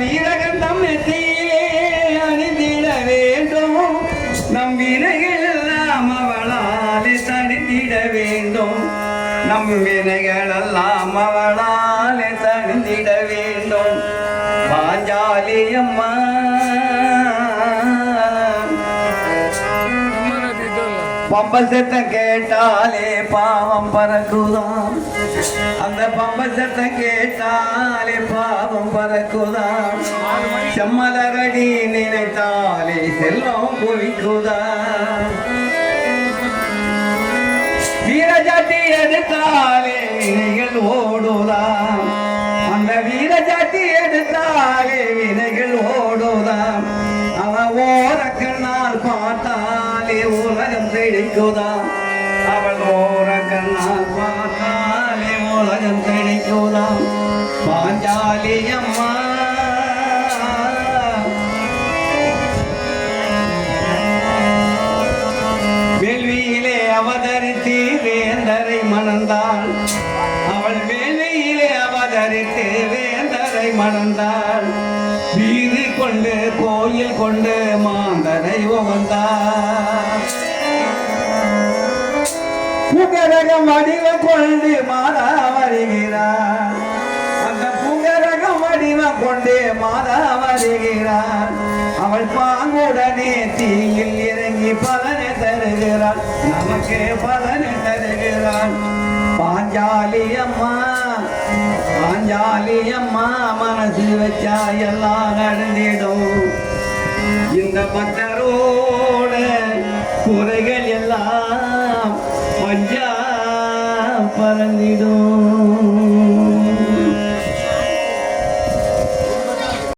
வீரகந்தம் நெத்தியிலே அணிந்திட வேண்டும். நம் வினைகளெல்லாம் அவளாலே தணிந்திட வேண்டும். நம் வினைகளெல்லாம் அவளாலே தணிந்திட வேண்டும். வாஞ்சாலி அம்மா பம்ப சத்தம் கேட்டாலே பாவம் பறக்குதான் அந்த பம்ப சத்தம் கேட்டாலே பாவம் பறக்குதான் செம்மலரடி நினைத்தாலே செல்வம் குவிக்குதான் வீரஜாட்டி எடுத்தாலே நீங்கள் ஓடுதான் பார்த்தாலே உலகம் கிடைக்குதா? அவள் ஓர கண்ணால் பார்த்தாலே உலகம் கிடைக்குதா? பாஞ்சாலி அம்மா. வேள்வியிலே அவதரித்து வேந்தரை மணந்தாள். அவள் வேள்வியிலே அவதரித்து வேந்தரை மணந்தாள். வீடு கொண்டு கோயில் கொண்டு மாந்தனை உகந்தாள் புகரகம் வடிவ கொண்டு மாதா வருகிறார் அந்த புகரகம் வடிவ கொண்டு மாதா வருகிறார் அவள் பாங்குடனே தீயில் இறங்கி பலனை தருகிறாள். நமக்கு பலனை தருகிறாள். பாஞ்சாலி அம்மா பாஞ்சாலி அம்மா மனசு வச்சா எல்லாம் நடந்திடும். இந்த பக்தரோட குறைகள் പറഞ്ഞിടും